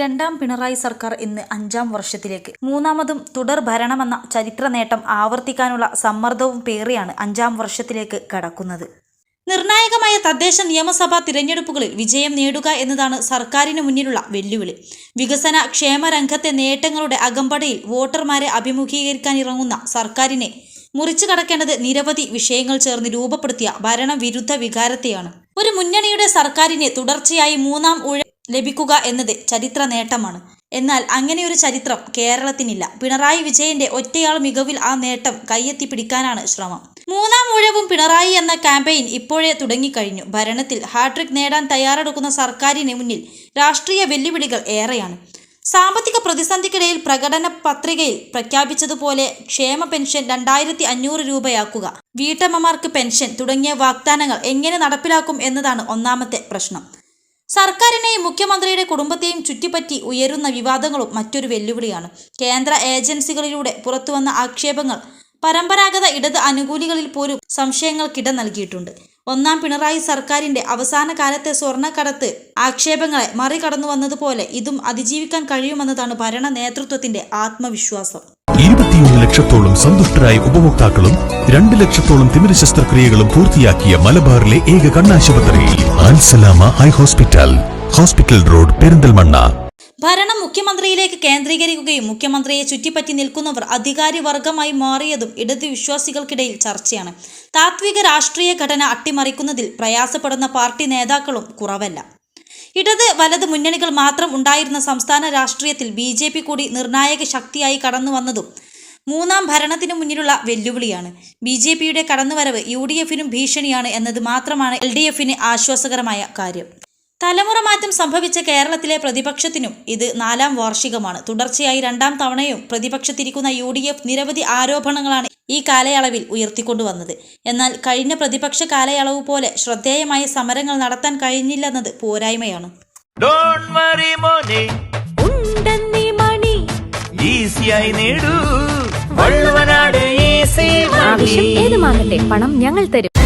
രണ്ടാം പിണറായി സർക്കാർ ഇന്ന് അഞ്ചാം വർഷത്തിലേക്ക്. മൂന്നാമതും തുടർ ഭരണമെന്ന ചരിത്ര നേട്ടം ആവർത്തിക്കാനുള്ള സമ്മർദ്ദവും പേറിയാണ് അഞ്ചാം വർഷത്തിലേക്ക് കടക്കുന്നത്. നിർണായകമായ തദ്ദേശ നിയമസഭാ തിരഞ്ഞെടുപ്പുകളിൽ വിജയം നേടുക എന്നതാണ് സർക്കാരിന് മുന്നിലുള്ള വെല്ലുവിളി. വികസന ക്ഷേമ രംഗത്തെ നേട്ടങ്ങളുടെ അകമ്പടിയിൽ വോട്ടർമാരെ അഭിമുഖീകരിക്കാൻ ഇറങ്ങുന്ന സർക്കാരിനെ മുറിച്ചു കടക്കേണ്ടത് നിരവധി വിഷയങ്ങൾ ചേർന്ന് രൂപപ്പെടുത്തിയ ഭരണവിരുദ്ധ വികാരത്തെയാണ്. ഒരു മുന്നണിയുടെ സർക്കാരിനെ തുടർച്ചയായി മൂന്നാം ഊഴ ലഭിക്കുക എന്നത് ചരിത്ര നേട്ടമാണ്. എന്നാൽ അങ്ങനെയൊരു ചരിത്രം കേരളത്തിനില്ല. പിണറായി വിജയന്റെ ഒറ്റയാൾ മികവിൽ ആ നേട്ടം കയ്യെത്തിപ്പിടിക്കാനാണ് ശ്രമം. മൂന്നാം ഊഴവും പിണറായി എന്ന ക്യാമ്പയിൻ ഇപ്പോഴേ തുടങ്ങിക്കഴിഞ്ഞു. ഭരണത്തിൽ ഹാട്രിക് നേടാൻ തയ്യാറെടുക്കുന്ന സർക്കാരിന് മുന്നിൽ രാഷ്ട്രീയ വെല്ലുവിളികൾ ഏറെയാണ്. സാമ്പത്തിക പ്രതിസന്ധിക്കിടയിൽ പ്രകടന പത്രികയിൽ പ്രഖ്യാപിച്ചതുപോലെ ക്ഷേമ പെൻഷൻ രണ്ടായിരത്തി അഞ്ഞൂറ് രൂപയാക്കുക വീട്ടമ്മമാർക്ക് പെൻഷൻ തുടങ്ങിയ വാഗ്ദാനങ്ങൾ എങ്ങനെ നടപ്പിലാക്കും എന്നതാണ് ഒന്നാമത്തെ പ്രശ്നം. സർക്കാരിനെയും മുഖ്യമന്ത്രിയുടെ കുടുംബത്തെയും ചുറ്റിപ്പറ്റി ഉയരുന്ന വിവാദങ്ങളും മറ്റൊരു വെല്ലുവിളിയാണ്. കേന്ദ്ര ഏജൻസികളിലൂടെ പുറത്തുവന്ന ആക്ഷേപങ്ങൾ പരമ്പരാഗത ഇടത് അനുകൂലികളിൽ പോലും സംശയങ്ങൾക്കിട നൽകിയിട്ടുണ്ട്. ഒന്നാം പിണറായി സർക്കാരിന്റെ അവസാന കാലത്തെ സ്വർണക്കടത്ത് ആക്ഷേപങ്ങളെ മറികടന്നു വന്നതുപോലെ ഇതും അതിജീവിക്കാൻ കഴിയുമെന്നതാണ് ഭരണ നേതൃത്വത്തിന്റെ ആത്മവിശ്വാസം. ലക്ഷത്തോളം സന്തുഷ്ടരായ ഉപഭോക്താക്കളും രണ്ട് ലക്ഷത്തോളം തിമിര ശസ്ത്രക്രിയകളും പൂർത്തിയാക്കിയ മലബാറിലെ ഏക കണ്ണാശുപത്രി. Al Salama eye hospital. Hospital road Perinthalmanna. ഭരണം മുഖ്യമന്ത്രിയിലേക്ക് കേന്ദ്രീകരിക്കുകയും മുഖ്യമന്ത്രിയെ ചുറ്റിപ്പറ്റി നിൽക്കുന്നവർ അധികാരിവർഗമായി മാറിയതും ഇടത് വിശ്വാസികൾക്കിടയിൽ ചർച്ചയാണ്. താത്വിക രാഷ്ട്രീയ ഘടന അട്ടിമറിക്കുന്നതിൽ പ്രയാസപ്പെടുന്ന പാർട്ടി നേതാക്കളും കുറവല്ല. ഇടത് വലത് മുന്നണികൾ മാത്രം ഉണ്ടായിരുന്ന സംസ്ഥാന രാഷ്ട്രീയത്തിൽ ബി കൂടി നിർണായക ശക്തിയായി കടന്നു വന്നതും മൂന്നാം ഭരണത്തിനു മുന്നിലുള്ള വെല്ലുവിളിയാണ്. ബി ജെ പിയുടെ കടന്നുവരവ് യു ഡി എഫിനും ഭീഷണിയാണ് എന്നത് മാത്രമാണ് എൽ ഡി എഫിന് ആശ്വാസകരമായ കാര്യം. തലമുറ മാറ്റം സംഭവിച്ച കേരളത്തിലെ പ്രതിപക്ഷത്തിനും ഇത് നാലാം വാർഷികമാണ്. തുടർച്ചയായി രണ്ടാം തവണയും പ്രതിപക്ഷത്തിരിക്കുന്ന യു ഡി എഫ് നിരവധി ആരോപണങ്ങളാണ് ഈ കാലയളവിൽ ഉയർത്തിക്കൊണ്ടുവന്നത്. എന്നാൽ കഴിഞ്ഞ പ്രതിപക്ഷ കാലയളവ് പോലെ ശ്രദ്ധേയമായ സമരങ്ങൾ നടത്താൻ കഴിഞ്ഞില്ലെന്നത് പോരായ്മയാണ്. ഡോണ്ട് വറി മോനെ. ഉണ്ടെന്നീ മണി. ഈസിയായി നേടൂ. ആവശ്യം ഏതുമാകട്ടെ പണം ഞങ്ങൾ തരും.